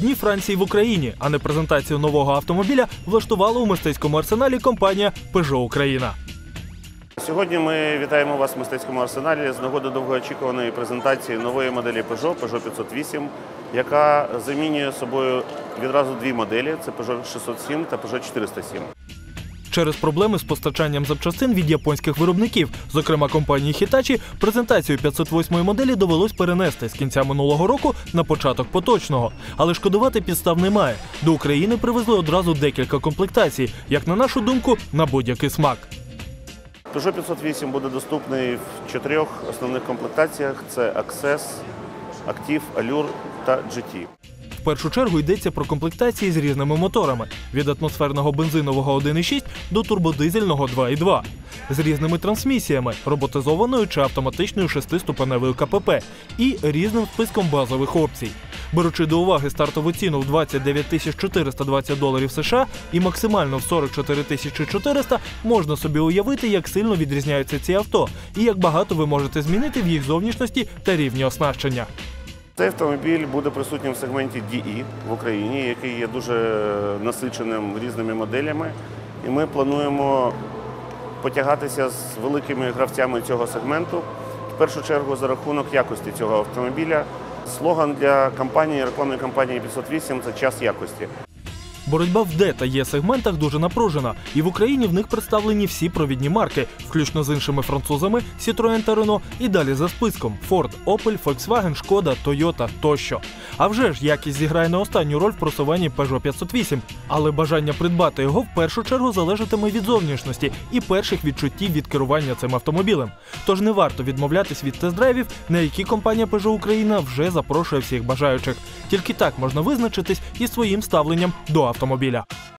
Дні Франції в Україні, а не презентацію нового автомобіля влаштувала у мистецькому арсеналі компанія Peugeot Україна. Сьогодні ми вітаємо вас в мистецькому арсеналі з нагоди довгоочікуваної презентації нової моделі Peugeot, Peugeot 508, яка замінює собою відразу дві моделі: це Peugeot 607 та Peugeot 407. Через проблеми з постачанням запчастин від японських виробників, зокрема компанії Hitachi, презентацію 508-ї моделі довелось перенести з кінця минулого року на початок поточного. Але шкодувати підстав немає. До України привезли одразу декілька комплектацій, як на нашу думку, на будь-який смак. Peugeot 508 буде доступний в чотирьох основних комплектаціях: це Access, Active, Allure та GT. В першу чергу йдеться про комплектації з різними моторами від атмосферного бензинового 1.6 до турбодизельного 2.2, з різними трансмісіями, роботизованою чи автоматичною шестиступеневою КПП і різним списком базових опцій. Беручи до уваги стартову ціну в 29 420 доларів США і максимально в 44 400, можна собі уявити, як сильно відрізняються ці авто і як багато ви можете змінити в їх зовнішності та рівні оснащення. Цей автомобіль буде присутнім в сегменті DE в Україні, який є дуже насиченим різними моделями. І ми плануємо потягатися з великими гравцями цього сегменту. В першу чергу за рахунок якості цього автомобіля. Слоган для кампанії, рекламної кампанії 508 це час якості. Боротьба в Д та Є сегментах дуже напружена, і в Україні в них представлені всі провідні марки, включно з іншими французами Citroën та Renault, і далі за списком Ford, Opel, Volkswagen, Шкода, Toyota тощо. А вже ж якість зіграє не останню роль в просуванні Peugeot 508, але бажання придбати його в першу чергу залежатиме від зовнішності і перших відчуттів від керування цим автомобілем. Тож не варто відмовлятись від тест-драйвів, на які компанія Peugeot Україна вже запрошує всіх бажаючих. Тільки так можна визначитись із своїм ставленням до автомобіля.